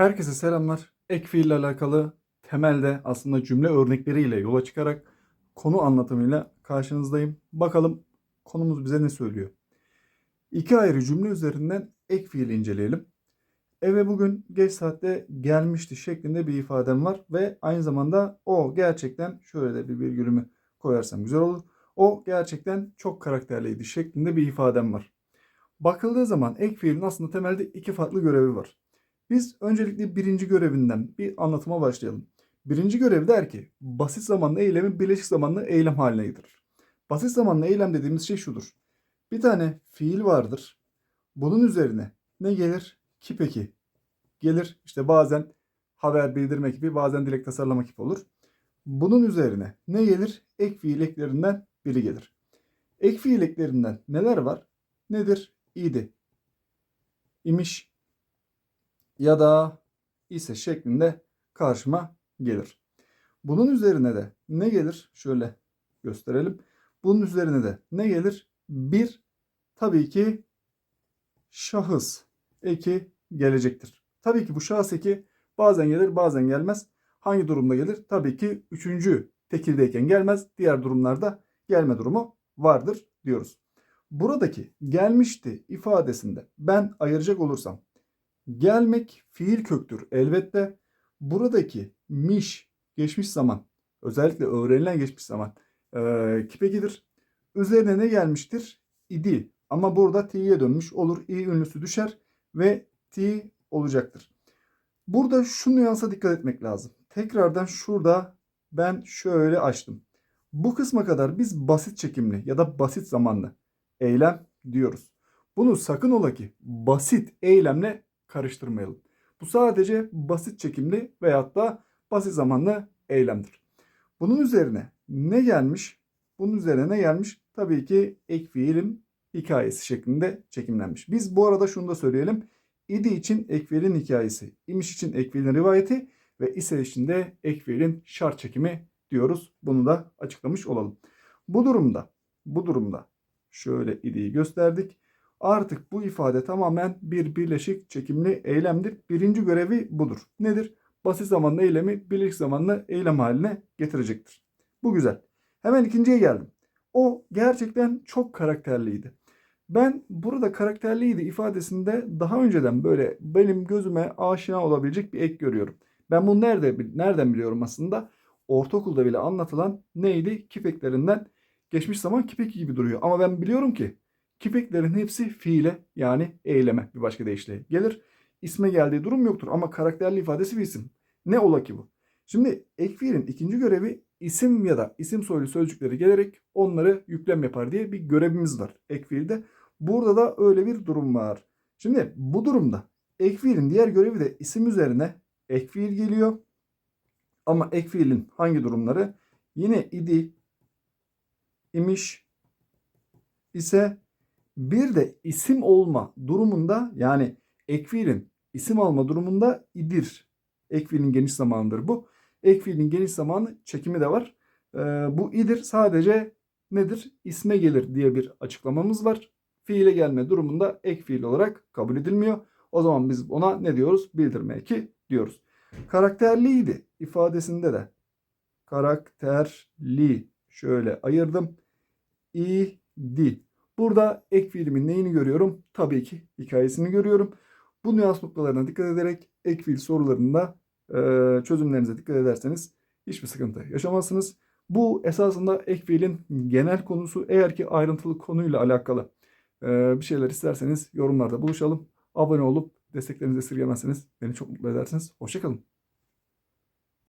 Herkese selamlar. Ek fiil ile alakalı temelde aslında cümle örnekleriyle yola çıkarak konu anlatımıyla karşınızdayım. Bakalım konumuz bize ne söylüyor? İki ayrı cümle üzerinden ek fiil inceleyelim. Eve bugün geç saatte gelmişti şeklinde bir ifadem var ve aynı zamanda o gerçekten şöyle de bir virgülümü koyarsam güzel olur. O gerçekten çok karakterliydi şeklinde bir ifadem var. Bakıldığı zaman ek fiilin aslında temelde iki farklı görevi var. Biz öncelikle birinci görevinden bir anlatıma başlayalım. Birinci görev der ki basit zamanlı eylemi birleşik zamanlı eylem haline getirir. Basit zamanlı eylem dediğimiz şey şudur. Bir tane fiil vardır. Bunun üzerine ne gelir? Kip eki gelir. İşte bazen haber bildirme gibi bazen dilek tasarlama gibi olur. Bunun üzerine ne gelir? Ek fiil eklerinden biri gelir. Ek fiil eklerinden neler var? Nedir? İdi, imiş, ya da ise şeklinde karşıma gelir. Bunun üzerine de ne gelir? Şöyle gösterelim. Bunun üzerine de ne gelir? Bir tabii ki şahıs eki gelecektir. Tabii ki bu şahıs eki bazen gelir bazen gelmez. Hangi durumda gelir? Tabii ki üçüncü tekildeyken gelmez. Diğer durumlarda gelme durumu vardır diyoruz. Buradaki gelmişti ifadesinde ben ayıracak olursam Gelmek fiil köktür elbette. Buradaki miş geçmiş zaman özellikle öğrenilen geçmiş zaman e, kipekidir. Üzerine ne gelmiştir? İdi. Ama burada t'ye dönmüş olur. i ünlüsü düşer ve t olacaktır. Burada şu nüansa dikkat etmek lazım. Tekrardan şurada ben şöyle açtım. Bu kısma kadar biz basit çekimli ya da basit zamanlı eylem diyoruz. Bunu sakın ola ki basit eylemle karıştırmayalım. Bu sadece basit çekimli veyahut da basit zamanlı eylemdir. Bunun üzerine ne gelmiş? Bunun üzerine ne gelmiş? Tabii ki ek fiilin hikayesi şeklinde çekimlenmiş. Biz bu arada şunu da söyleyelim. İdi için ek fiilin hikayesi, imiş için ek fiilin rivayeti ve ise için de ek fiilin şart çekimi diyoruz. Bunu da açıklamış olalım. Bu durumda, bu durumda şöyle idiyi gösterdik. Artık bu ifade tamamen bir birleşik çekimli eylemdir. Birinci görevi budur. Nedir? Basit zamanlı eylemi birleşik zamanlı eylem haline getirecektir. Bu güzel. Hemen ikinciye geldim. O gerçekten çok karakterliydi. Ben burada karakterliydi ifadesinde daha önceden böyle benim gözüme aşina olabilecek bir ek görüyorum. Ben bunu nerede nereden biliyorum aslında? Ortaokulda bile anlatılan neydi? Kipeklerinden geçmiş zaman kipeki gibi duruyor. Ama ben biliyorum ki Kipeklerin hepsi fiile yani eyleme bir başka deyişle gelir. İsme geldiği durum yoktur ama karakterli ifadesi bir isim. Ne ola ki bu? Şimdi ek fiilin ikinci görevi isim ya da isim soylu sözcükleri gelerek onları yüklem yapar diye bir görevimiz var ek fiilde. Burada da öyle bir durum var. Şimdi bu durumda ek fiilin diğer görevi de isim üzerine ek fiil geliyor. Ama ek fiilin hangi durumları? Yine idi, imiş, ise bir de isim olma durumunda yani ek fiilin isim alma durumunda idir. Ek fiilin geniş zamanıdır bu. Ek fiilin geniş zamanı çekimi de var. Ee, bu idir sadece nedir? İsme gelir diye bir açıklamamız var. Fiile gelme durumunda ek fiil olarak kabul edilmiyor. O zaman biz ona ne diyoruz? Bildirme eki diyoruz. Karakterliydi ifadesinde de karakterli şöyle ayırdım. İdi Burada ek fiilimin neyini görüyorum? Tabii ki hikayesini görüyorum. Bu nüans noktalarına dikkat ederek ek fiil sorularında e, çözümlerinize dikkat ederseniz hiçbir sıkıntı yaşamazsınız. Bu esasında ek fiilin genel konusu. Eğer ki ayrıntılı konuyla alakalı e, bir şeyler isterseniz yorumlarda buluşalım. Abone olup desteklerinizi esirgemezseniz beni çok mutlu edersiniz. Hoşçakalın.